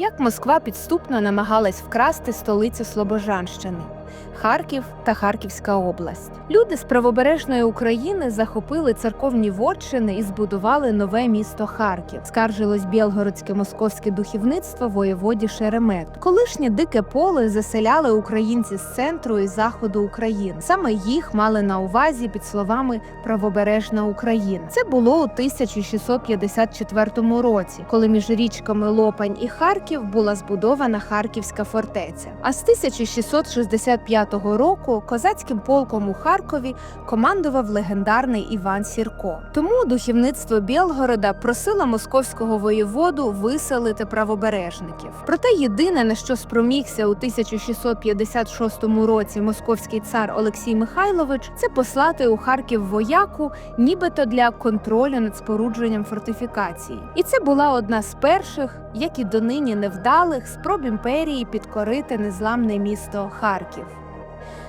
Як Москва підступно намагалась вкрасти столицю Слобожанщини Харків та Харківська область. Люди з правобережної України захопили церковні вотчини і збудували нове місто Харків. Скаржилось білгородське московське духовництво воєводі Шеремет. Колишнє дике поле заселяли українці з центру і заходу України. Саме їх мали на увазі під словами правобережна Україна. Це було у 1654 році, коли між річками Лопань і Харків була збудована Харківська фортеця. А з 1665 року козацьким полком у Харкові командував легендарний Іван Сірко. Тому духовництво Білгорода просило московського воєводу виселити правобережників. Проте єдине на що спромігся у 1656 році московський цар Олексій Михайлович, це послати у Харків вояку, нібито для контролю над спорудженням фортифікації. І це була одна з перших, як і донині невдалих, спроб імперії підкорити незламне місто Харків.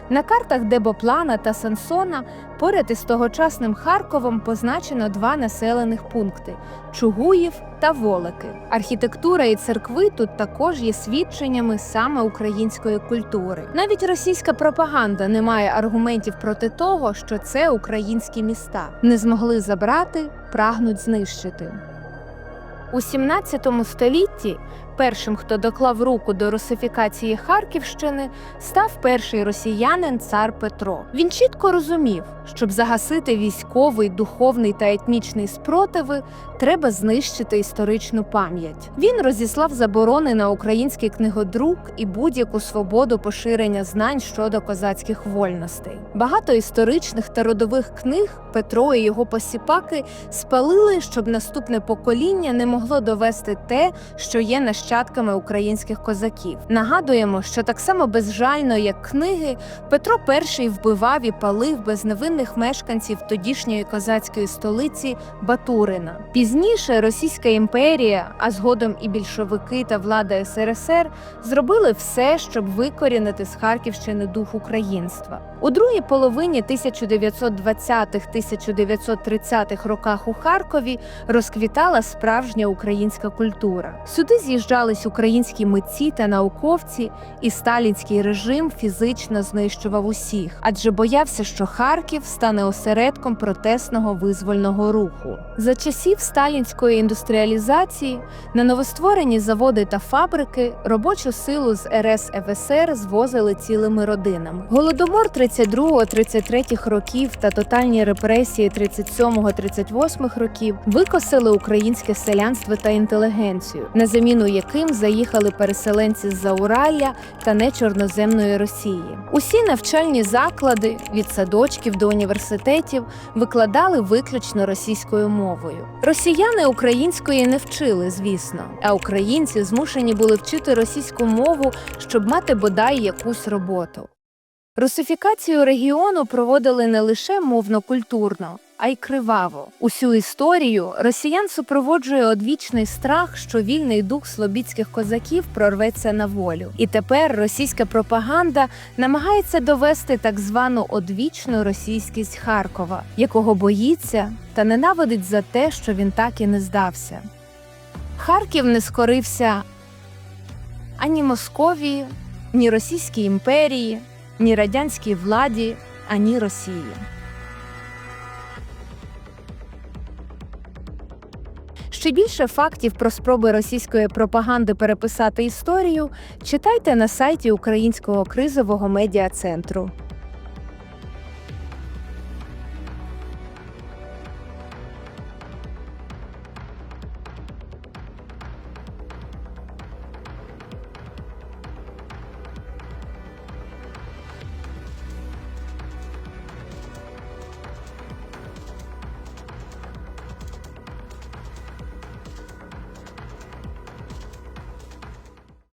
На картах Дебоплана та Сансона поряд із тогочасним Харковом позначено два населених пункти Чугуїв та Волики. Архітектура і церкви тут також є свідченнями саме української культури. Навіть російська пропаганда не має аргументів проти того, що це українські міста. Не змогли забрати, прагнуть знищити. У 17 столітті першим, хто доклав руку до русифікації Харківщини, став перший росіянин цар Петро. Він чітко розумів, щоб загасити військовий, духовний та етнічний спротиви, треба знищити історичну пам'ять. Він розіслав заборони на український книгодрук і будь-яку свободу поширення знань щодо козацьких вольностей. Багато історичних та родових книг Петро і його посіпаки спалили, щоб наступне покоління не могло довести те, що є нащадками українських козаків. Нагадуємо, що так само безжально, як книги, Петро І вбивав і палив безневинних мешканців тодішньої козацької столиці Батурина. Пізніше Російська імперія, а згодом і більшовики та влада СРСР зробили все, щоб викорінити з Харківщини дух українства. У другій половині 1920-1930-х роках у Харкові розквітала справжня українська культура. Сюди з'їжджались українські митці та науковці, і сталінський режим фізично знищував усіх, адже боявся, що Харків стане осередком протестного визвольного руху. За часів сталінської індустріалізації на новостворені заводи та фабрики робочу силу з РС ФСР звозили цілими родинами. Голодомор 32-33 років та тотальні репресії 37-38 років викосили українське селянство та інтелігенцію, на заміну яким заїхали переселенці з Зауралля та нечорноземної Росії. Усі навчальні заклади від садочків до університетів викладали виключно російською мовою. Росіяни української не вчили, звісно, а українці змушені були вчити російську мову, щоб мати бодай якусь роботу. Русифікацію регіону проводили не лише мовно-культурно, а й криваво. Усю історію росіян супроводжує одвічний страх, що вільний дух слобідських козаків прорветься на волю. І тепер російська пропаганда намагається довести так звану одвічну російськість Харкова, якого боїться та ненавидить за те, що він так і не здався. Харків не скорився ані Московії, ні Російській імперії, ні радянській владі, ані Росії. Ще більше фактів про спроби російської пропаганди переписати історію читайте на сайті Українського кризового медіа центру.